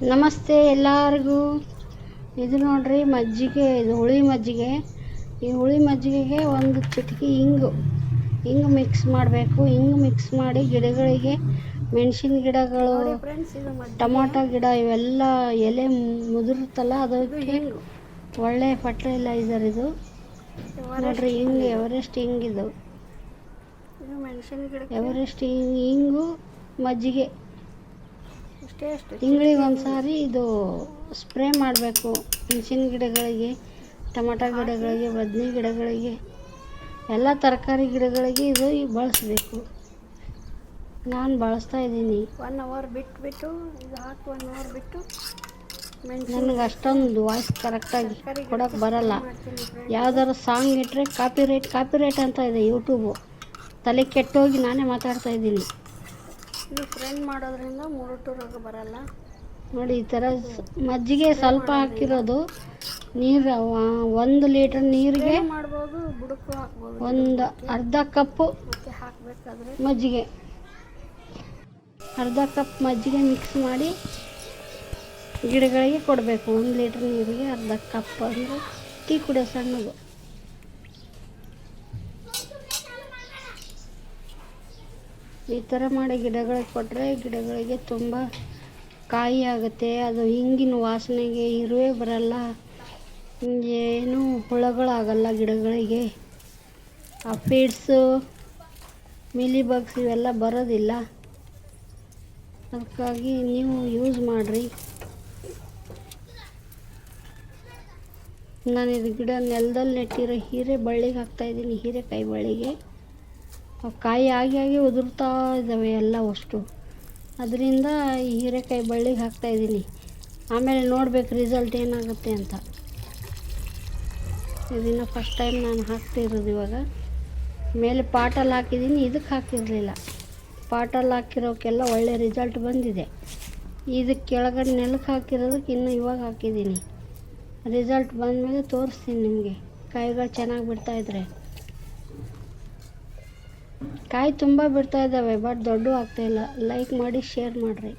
ನಮಸ್ತೆ ಎಲ್ಲರಿಗೂ. ಇದು ನೋಡ್ರಿ ಮಜ್ಜಿಗೆ ಇದು ಹುಳಿ ಮಜ್ಜಿಗೆ. ಈ ಹುಳಿ ಮಜ್ಜಿಗೆಗೆ ಒಂದು ಚಿಟಿಕೆ ಹಿಂಗು ಹಿಂಗು ಮಿಕ್ಸ್ ಮಾಡಬೇಕು. ಹಿಂಗು ಮಿಕ್ಸ್ ಮಾಡಿ ಗಿಡಗಳಿಗೆ ಮೆಣಸಿನ ಗಿಡಗಳು ಟೊಮೊಟೊ ಗಿಡ ಇವೆಲ್ಲ ಎಲೆ ಮುದುರುತ್ತಲ್ಲ ಅದಕ್ಕೆ ಒಳ್ಳೆ ಫರ್ಟಿಲೈಸರ್ ಇದು. ನೋಡ್ರಿ ಹಿಂಗೆ ಎವರೆಸ್ಟ್ ಹಿಂಗಿದು ಎವರೆಸ್ಟ್ ಹಿಂಗ್ ಹಿಂಗು ಮಜ್ಜಿಗೆ. ಅಷ್ಟು. ತಿಂಗಳಿಗೆ ಒಂದು ಸಾರಿ ಇದು ಸ್ಪ್ರೇ ಮಾಡಬೇಕು. ಮೆಣಸಿನ ಗಿಡಗಳಿಗೆ ಟೊಮಟೊ ಗಿಡಗಳಿಗೆ ಬದನೆ ಗಿಡಗಳಿಗೆ ಎಲ್ಲ ತರಕಾರಿ ಗಿಡಗಳಿಗೆ ಇದು ಬಳಸಬೇಕು. ನಾನು ಬಳಸ್ತಾ ಇದ್ದೀನಿ. ಒನ್ ಅವರ್ ಬಿಟ್ಟು ಬಿಟ್ಟು ಇದು ಹಾಕಿ ಒನ್ ಅವರ್ ಬಿಟ್ಟು ನನಗೆ ಅಷ್ಟೊಂದು ವಾಯ್ಸ್ ಕರೆಕ್ಟಾಗಿ ಕೊಡೋಕೆ ಬರಲ್ಲ. ಯಾವ್ದಾರು ಸಾಂಗ್ ಇಟ್ಟರೆ ಕಾಪಿ ರೈಟ್ ಕಾಪಿ ರೈಟ್ ಅಂತ ಇದೆ ಯೂಟ್ಯೂಬು ತಲೆ ಕೆಟ್ಟೋಗಿ ನಾನೇ ಮಾತಾಡ್ತಾ ಇದ್ದೀನಿ. ಇದು ಫ್ರೆಂಡ್ ಮಾಡೋದ್ರಿಂದ ಮುರುಟು ರೋಗ ಬರಲ್ಲ. ನೋಡಿ ಈ ಥರ ಮಜ್ಜಿಗೆ ಸ್ವಲ್ಪ ಹಾಕಿರೋದು. ನೀರು ಒಂದು ಲೀಟರ್ ನೀರಿಗೆ ಮಾಡ್ಬೋದು ಬುಡಕ್ಕೂ ಹಾಕ್ಬೋದು. ಒಂದು ಅರ್ಧ ಕಪ್ಪು ಹಾಕಬೇಕಾದ್ರೆ. ಮಜ್ಜಿಗೆ. ಅರ್ಧ ಕಪ್ ಮಜ್ಜಿಗೆ ಮಿಕ್ಸ್ ಮಾಡಿ ಗಿಡಗಳಿಗೆ ಕೊಡಬೇಕು. ಒಂದು ಲೀಟ್ರ್ ನೀರಿಗೆ ಅರ್ಧ ಕಪ್. ಅಂದರೆ ಟೀ ಕುಡಿಯೋ ಸಣ್ಣದು. ಈ ಥರ ಮಾಡಿ ಗಿಡಗಳಿಗೆ ಕೊಟ್ಟರೆ ಗಿಡಗಳಿಗೆ ತುಂಬ ಕಾಯಿ ಆಗುತ್ತೆ. ಅದು ಹಿಂಗಿನ ವಾಸನೆಗೆ ಇರುವೆ ಬರಲ್ಲ. ಏನು ಹುಳಗಳಾಗಲ್ಲ ಗಿಡಗಳಿಗೆ. ಆ ಫೀಡ್ಸು ಮಿಲಿ ಬಗ್ಸ್ ಇವೆಲ್ಲ ಬರೋದಿಲ್ಲ. ಅದಕ್ಕಾಗಿ ನೀವು ಯೂಸ್ ಮಾಡಿರಿ. ನಾನು ಇದು ಗಿಡ ನೆಲದಲ್ಲಿ ನೆಟ್ಟಿರೋ ಹೀರೆ ಬಳ್ಳಿಗೆ ಹಾಕ್ತಾಯಿದ್ದೀನಿ ಹೀರೆಕಾಯಿ ಬಳ್ಳಿಗೆ. ಕಾಯಿ ಆಗಿ ಆಗಿ ಉದುರ್ತಾ ಇದ್ದಾವೆ ಎಲ್ಲ ಅಷ್ಟು. ಅದರಿಂದ ಈ ಹೀರೆಕಾಯಿ ಬಳ್ಳಿಗೆ ಹಾಕ್ತಾಯಿದ್ದೀನಿ ಆಮೇಲೆ ನೋಡ್ಬೇಕು ರಿಸಲ್ಟ್ ಏನಾಗುತ್ತೆ ಅಂತ. ಇದನ್ನು ಫಸ್ಟ್ ಟೈಮ್ ನಾನು ಹಾಕ್ತಿರೋದು ಇವಾಗ. ಮೇಲೆ ಪಾಟಲ್ಲಿ ಹಾಕಿದ್ದೀನಿ ಇದಕ್ಕೆ ಹಾಕಿರಲಿಲ್ಲ. ಪಾಟಲ್ಲಿ ಹಾಕಿರೋಕ್ಕೆಲ್ಲ ಒಳ್ಳೆ ರಿಸಲ್ಟ್ ಬಂದಿದೆ. ಇದಕ್ಕೆ ಕೆಳಗಡೆ ನೆಲಕ್ಕೆ ಹಾಕಿರೋದಕ್ಕೆ ಇನ್ನು ಇವಾಗ ಹಾಕಿದ್ದೀನಿ. ರಿಸಲ್ಟ್ ಬಂದಮೇಲೆ ತೋರಿಸ್ತೀನಿ ನಿಮಗೆ. ಕಾಯಿಗಳು ಚೆನ್ನಾಗಿ ಬಿಡ್ತಾಯಿದ್ರೆ ಕಾಯಿ ತುಂಬಾ ಬಿಡ್ತಾ ಇದಾವೆ ಬಟ್ ದೊಡ್ಡು ಆಗ್ತಾ ಇಲ್ಲ. ಲೈಕ್ ಮಾಡಿ ಶೇರ್ ಮಾಡಿರಿ.